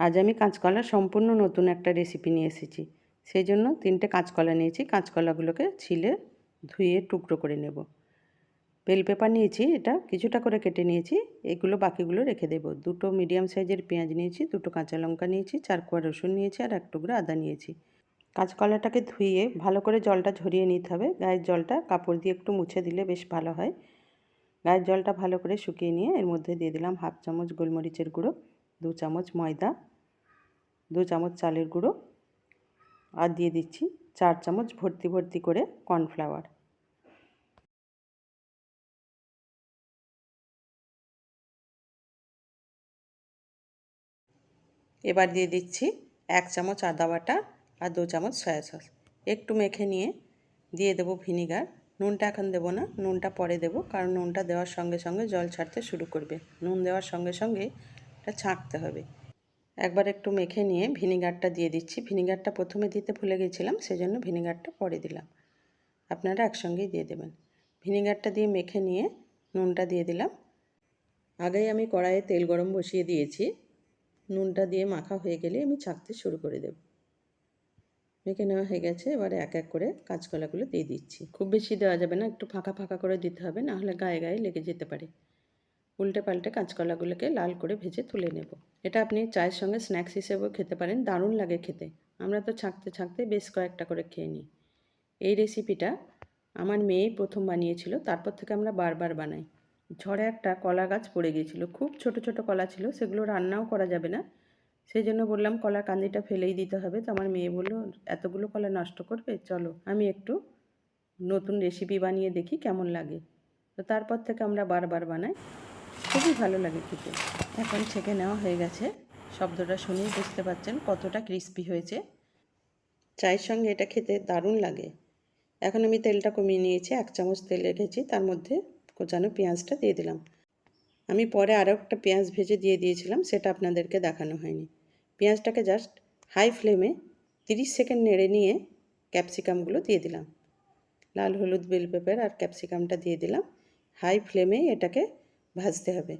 আজ আমি কাঁচকলার সম্পূর্ণ নতুন একটা রেসিপি নিয়ে এসেছি। সেই জন্য তিনটে কাঁচকলা নিয়েছি। কাঁচকলাগুলোকে ছিলে ধুয়ে টুকরো করে নেব। বেল পেপার নিয়েছি, এটা কিছুটা করে কেটে নিয়েছি। এগুলো বাকিগুলো রেখে দেব। দুটো মিডিয়াম সাইজের পেঁয়াজ নিয়েছি, দুটো কাঁচা লঙ্কা নিয়েছি, চার কোয়া রসুন নিয়েছি আর এক টুকরো আদা নিয়েছি। কাঁচকলাটাকে ধুয়ে ভালো করে জলটা ঝরিয়ে নিতে হবে। গায়ের জলটা কাপড় দিয়ে একটু মুছে দিলে বেশ ভালো হয়। গায়ের জলটা ভালো করে শুকিয়ে নিয়ে এর মধ্যে দিয়ে দিলাম হাফ চামচ গোলমরিচের গুঁড়ো। দু চামচ ময়দা, দু চামচ চালের গুঁড়ো আর দিয়ে দিচ্ছি চার চামচ ভর্তি ভর্তি করে কর্নফ্লাওয়ার। এবার দিয়ে দিচ্ছি এক চামচ আদা বাটা আর দু চামচ সয়া সস। একটু মেখে নিয়ে দিয়ে দেবো ভিনিগার। নুনটা এখন দেবো না, নুনটা পরে দেবো, কারণ নুনটা দেওয়ার সঙ্গে সঙ্গে জল ছাড়তে শুরু করবে। নুন দেওয়ার সঙ্গে সঙ্গে এটা ছাঁকতে হবে। একবার একটু মেখে নিয়ে ভিনিগারটা দিয়ে দিচ্ছি। ভিনিগারটা প্রথমে দিতে ভুলে গেছিলাম, সেজন্য ভিনিগারটা পরে দিলাম। আপনারা একসঙ্গেই দিয়ে দেবেন। ভিনিগারটা দিয়ে মেখে নিয়ে নুনটা দিয়ে দিলাম। আগেই আমি কড়াইয়ে তেল গরম বসিয়ে দিয়েছি। নুনটা দিয়ে মাখা হয়ে গেলে আমি ছাঁকতে শুরু করে দেব। মেখে নেওয়া হয়ে গেছে, এবারে এক এক করে কাঁচকলাগুলো দিয়ে দিচ্ছি। খুব বেশি দেওয়া যাবে না, একটু ফাঁকা ফাঁকা করে দিতে হবে নাহলে গায়ে গায়ে লেগে যেতে পারে। উল্টে পাল্টে কাঁচকলাগুলোকে লাল করে ভেজে তুলে নেব। এটা আপনি চায়ের সঙ্গে স্ন্যাক্স হিসেবেও খেতে পারেন, দারুণ লাগে খেতে। আমরা তো ছাঁকতে ছাঁকতে বেশ কয়েকটা করে খেয়ে নিই। এই রেসিপিটা আমার মেয়েই প্রথম বানিয়েছিল, তারপর থেকে আমরা বারবার বানাই। ঝড়ে একটা কলা গাছ পড়ে গিয়েছিল, খুব ছোট ছোট কলা ছিল, সেগুলো রান্নাও করা যাবে না। সেই জন্য বললাম কলা কান্দিটা ফেলেই দিতে হবে। তো আমার মেয়ে বলল, এতগুলো কলা নষ্ট করবে? চলো, আমি একটু নতুন রেসিপি বানিয়ে দেখি কেমন লাগে। তো তারপর থেকে আমরা বারবার বানাই। খুবই ভালো লাগে খেতে। এখন ছেঁকে নেওয়া হয়ে গেছে। শব্দটা শুনেই বুঝতে পারছেন কতটা ক্রিস্পি হয়েছে। চায়ের সঙ্গে এটা খেতে দারুণ লাগে। এখন আমি তেলটা কমিয়ে নিয়েছি, এক চামচ তেল রেখেছি, তার মধ্যে কোচানো পেঁয়াজটা দিয়ে দিলাম। আমি পরে আরও একটা পেঁয়াজ ভেজে দিয়ে দিয়েছিলাম, সেটা আপনাদেরকে দেখানো হয়নি। পেঁয়াজটাকে জাস্ট হাই ফ্লেমে তিরিশ সেকেন্ড নেড়ে নিয়ে ক্যাপসিকামগুলো দিয়ে দিলাম। লাল হলুদ বেল পেপার আর ক্যাপসিকামটা দিয়ে দিলাম। হাই ফ্লেমে এটাকে ভাজতে হবে।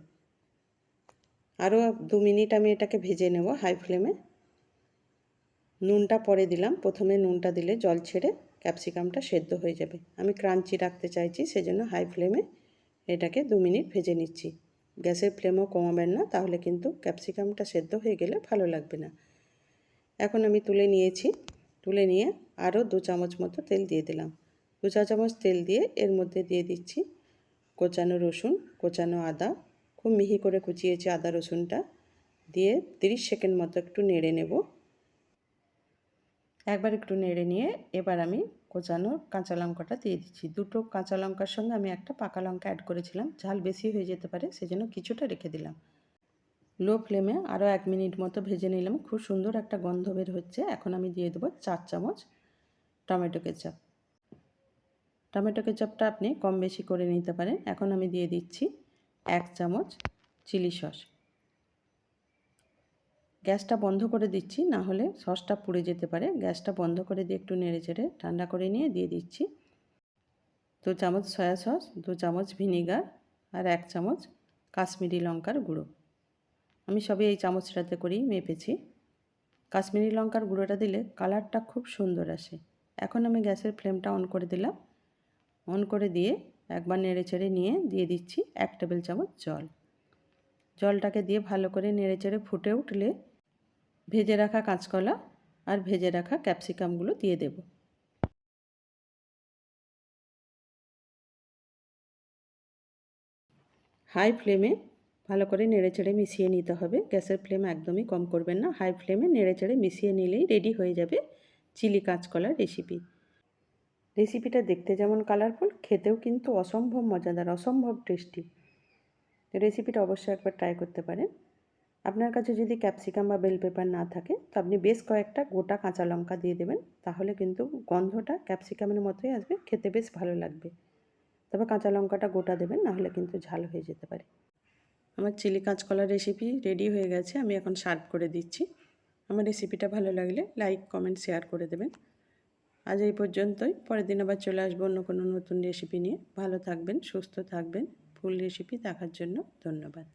আরও দু মিনিট আমি এটাকে ভেজে নেব হাই ফ্লেমে। নুনটা পরে দিলাম। প্রথমে নুনটা দিলে জল ছেড়ে ক্যাপসিকামটা সেদ্ধ হয়ে যাবে। আমি ক্রাঞ্চি রাখতে চাইছি, সেজন্য হাই ফ্লেমে এটাকে দু মিনিট ভেজে নিচ্ছি। গ্যাসের ফ্লেমও কমাবেন না, তাহলে কিন্তু ক্যাপসিকামটা সেদ্ধ হয়ে গেলে ভালো লাগবে না। এখন আমি তুলে নিয়েছি। তুলে নিয়ে আরও দু চামচ মতো তেল দিয়ে দিলাম। দু চা চামচ তেল দিয়ে এর মধ্যে দিয়ে দিচ্ছি কোচানো রসুন, কোচানো আদা, খুব মিহি করে কুচিয়েছি আদা রসুনটা, দিয়ে তিরিশ সেকেন্ড মতো একটু নেড়ে নেব। একবার একটু নেড়ে নিয়ে এবার আমি কোচানো কাঁচা লঙ্কাটা দিয়ে দিচ্ছি। দুটো কাঁচা লঙ্কার সঙ্গে আমি একটা পাকা লঙ্কা অ্যাড করেছিলাম। ঝাল বেশি হয়ে যেতে পারে, সেজন্য কিছুটা রেখে দিলাম। লো ফ্লেমে আরও এক মিনিট মতো ভেজে নিলাম। খুব সুন্দর একটা গন্ধ বের হচ্ছে। এখন আমি দিয়ে দেবো চার চামচ টমেটো কেচাপ। টমেটো কেচাপটা আপনি কম বেশি করে নিতে পারেন। এখন আমি দিয়ে দিচ্ছি এক চামচ চিলি সস। গ্যাসটা বন্ধ করে দিচ্ছি, না হলে সসটা পুড়ে যেতে পারে। গ্যাসটা বন্ধ করে দিয়ে একটু নেড়ে চেড়ে ঠান্ডা করে নিয়ে দিয়ে দিচ্ছি। দু চামচ সয়া সস, দু চামচ ভিনিগার আর এক চামচ কাশ্মীরি লঙ্কার গুঁড়ো। আমি সবই এই চামচটাতে করেই মেপেছি। কাশ্মীরি লঙ্কার গুঁড়োটা দিলে কালারটা খুব সুন্দর আসে। এখন আমি গ্যাসের ফ্লেমটা অন করে দিলাম। অন করে দিয়ে একবার নেড়ে চেড়ে নিয়ে দিয়ে দিচ্ছি এক টেবিল চামচ জল। জলটাকে দিয়ে ভালো করে নেড়ে চেড়ে ফুটে উঠলে ভেজে রাখা কাঁচকলা আর ভেজে রাখা ক্যাপসিকামগুলো দিয়ে দেব। হাই ফ্লেমে ভালো করে নেড়ে চেড়ে মিশিয়ে নিতে হবে। গ্যাসের ফ্লেম একদমই কম করবেন না। হাই ফ্লেমে নেড়ে চেড়ে মিশিয়ে নিলেই রেডি হয়ে যাবে চিলি কাঁচকলার রেসিপি। রেসিপিটা দেখতে যেমন কালারফুল, খেতেও কিন্তু অসম্ভব মজাদার, অসম্ভব টেস্টি। রেসিপিটা অবশ্যই একবার ট্রাই করতে পারেন। আপনার কাছে যদি ক্যাপসিকাম বা বেল পেপার না থাকে, তো আপনি বেশ কয়েকটা গোটা কাঁচা লঙ্কা দিয়ে দেবেন। তাহলে কিন্তু গন্ধটা ক্যাপসিকামের মতোই আসবে, খেতে বেশ ভালো লাগবে। তবে কাঁচা লঙ্কাটা গোটা দেবেন নাহলে কিন্তু ঝাল হয়ে যেতে পারে। আমার চিলি কাঁচকলার রেসিপি রেডি হয়ে গেছে, আমি এখন সার্ভ করে দিচ্ছি। আমার রেসিপিটা ভালো লাগলে লাইক কমেন্ট শেয়ার করে দেবেন। আজ এই পর্যন্তই। পরের দিন আবার চলে আসব অন্য কোনো নতুন রেসিপি নিয়ে। ভালো থাকবেন, সুস্থ থাকবেন। ফুল রেসিপি দেখার জন্য ধন্যবাদ।